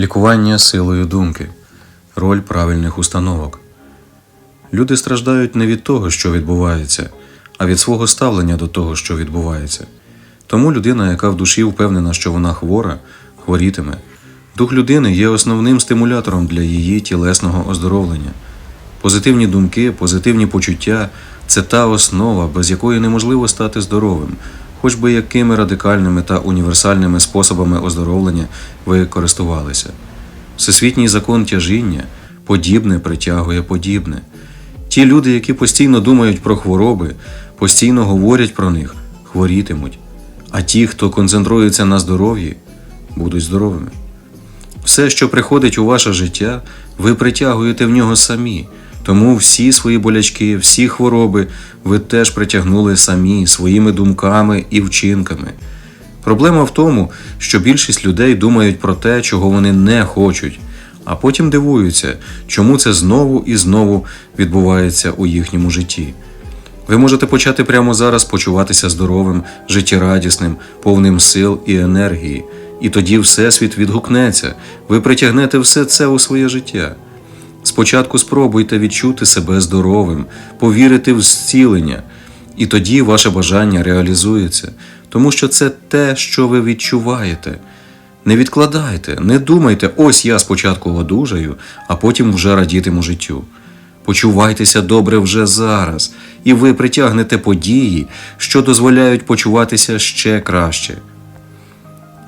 Лікування силою думки. Роль правильних установок. Люди страждають не від того, що відбувається, а від свого ставлення до того, що відбувається. Тому людина, яка в душі впевнена, що вона хвора, хворітиме. Дух людини є основним стимулятором для її тілесного оздоровлення. Позитивні думки, позитивні почуття це та основа, без якої неможливо стати здоровим, хоч би якими радикальними та універсальними способами оздоровлення ви користувалися. Всесвітній закон тяжіння подібне притягує подібне. Ті люди, які постійно думають про хвороби, постійно говорять про них, хворітимуть. А ті, хто концентрується на здоров'ї, будуть здоровими. Все, що приходить у ваше життя, ви притягуєте в нього самі. Тому всі свої болячки, всі хвороби ви теж притягнули самі своїми думками і вчинками. Проблема в тому, що більшість людей думають про те, чого вони не хочуть, а потім дивуються, чому це знову і знову відбувається у їхньому житті. Ви можете почати прямо зараз почуватися здоровим, життєрадісним, повним сил і енергії, і тоді Всесвіт відгукнеться, ви притягнете все це у своє життя. Спочатку спробуйте відчути себе здоровим, повірити в зцілення, і тоді ваше бажання реалізується, тому що це те, що ви відчуваєте. Не відкладайте, не думайте, ось я спочатку одужаю, а потім вже радітиму життю. Почувайтеся добре вже зараз, і ви притягнете події, що дозволяють почуватися ще краще.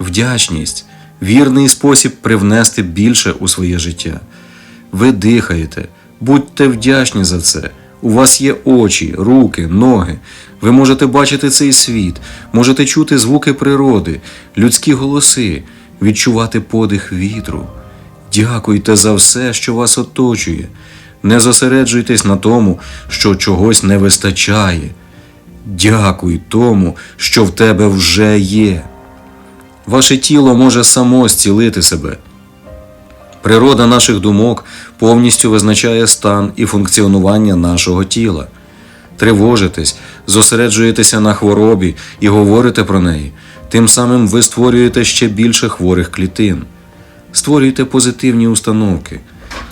Вдячність вірний спосіб привнести більше у своє життя. Ви дихаєте, будьте вдячні за це. У вас є очі, руки, ноги. Ви можете бачити цей світ, можете чути звуки природи, людські голоси, відчувати подих вітру. Дякуйте за все, що вас оточує. Не зосереджуйтесь на тому, що чогось не вистачає. Дякуй тому, що в тебе вже є. Ваше тіло може само зцілити себе. Природа наших думок повністю визначає стан і функціонування нашого тіла. Тривожитесь, зосереджуєтеся на хворобі і говорите про неї. Тим самим ви створюєте ще більше хворих клітин. Створюйте позитивні установки.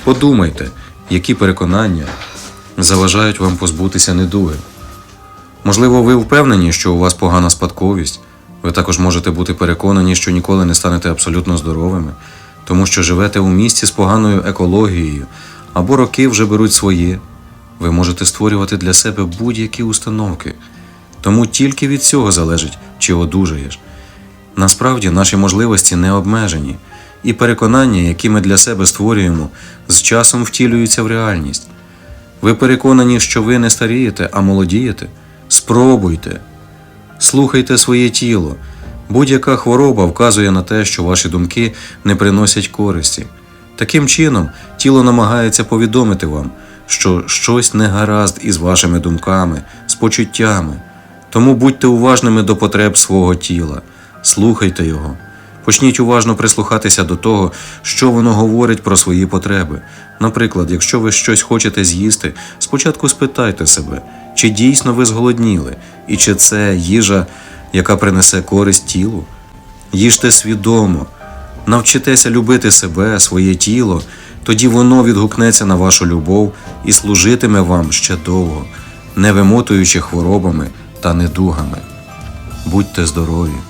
Подумайте, які переконання заважають вам позбутися недуги. Можливо, ви впевнені, що у вас погана спадковість. Ви також можете бути переконані, що ніколи не станете абсолютно здоровими, тому що живете у місті з поганою екологією, або роки вже беруть своє. Ви можете створювати для себе будь-які установки. Тому тільки від цього залежить, чи одужаєш. Насправді наші можливості не обмежені, і переконання, які ми для себе створюємо, з часом втілюються в реальність. Ви переконані, що ви не старієте, а молодієте? Спробуйте. Слухайте своє тіло. Будь-яка хвороба вказує на те, що ваші думки не приносять користі. Таким чином, тіло намагається повідомити вам, що щось не гаразд із вашими думками, з почуттями. Тому будьте уважними до потреб свого тіла, слухайте його. Почніть уважно прислухатися до того, що воно говорить про свої потреби. Наприклад, якщо ви щось хочете з'їсти, спочатку спитайте себе, чи дійсно ви зголодніли, і чи це їжа, яка принесе користь тілу. Їжте свідомо, навчитеся любити себе, своє тіло, тоді воно відгукнеться на вашу любов і служитиме вам ще довго, не вимотуючи хворобами та недугами. Будьте здорові!